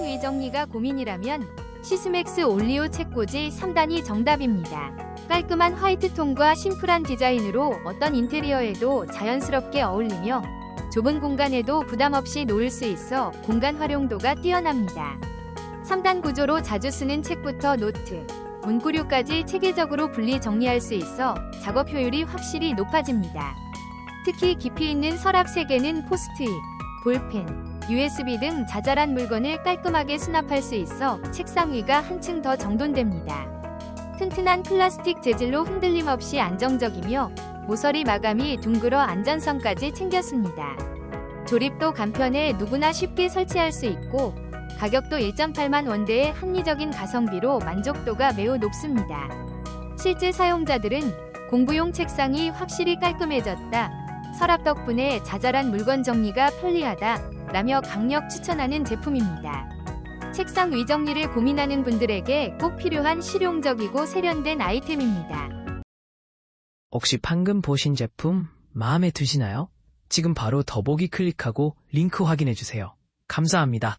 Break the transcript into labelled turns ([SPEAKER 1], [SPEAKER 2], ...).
[SPEAKER 1] 책상 위 정리가 고민이라면 시스맥스 올리오 책꽂이 3단이 정답입니다. 깔끔한 화이트 톤과 심플한 디자인으로 어떤 인테리어에도 자연스럽게 어울리며 좁은 공간에도 부담 없이 놓을 수 있어 공간 활용도가 뛰어납니다. 3단 구조로 자주 쓰는 책부터 노트, 문구류까지 체계적으로 분리 정리할 수 있어 작업 효율이 확실히 높아집니다. 특히 깊이 있는 서랍 3개는 포스트잇, 볼펜, USB 등 자잘한 물건을 깔끔하게 수납할 수 있어 책상 위가 한층 더 정돈됩니다. 튼튼한 플라스틱 재질로 흔들림 없이 안정적이며 모서리 마감이 둥글어 안전성까지 챙겼습니다. 조립도 간편해 누구나 쉽게 설치할 수 있고 가격도 1.8만 원대의 합리적인 가성비로 만족도가 매우 높습니다. 실제 사용자들은 공부용 책상이 확실히 깔끔해졌다. 서랍 덕분에 자잘한 물건 정리가 편리하다. 라며 강력 추천하는 제품입니다. 책상 위 정리를 고민하는 분들에게 꼭 필요한 실용적이고 세련된 아이템입니다.
[SPEAKER 2] 혹시 방금 보신 제품 마음에 드시나요? 지금 바로 더보기 클릭하고 링크 확인해 주세요. 감사합니다.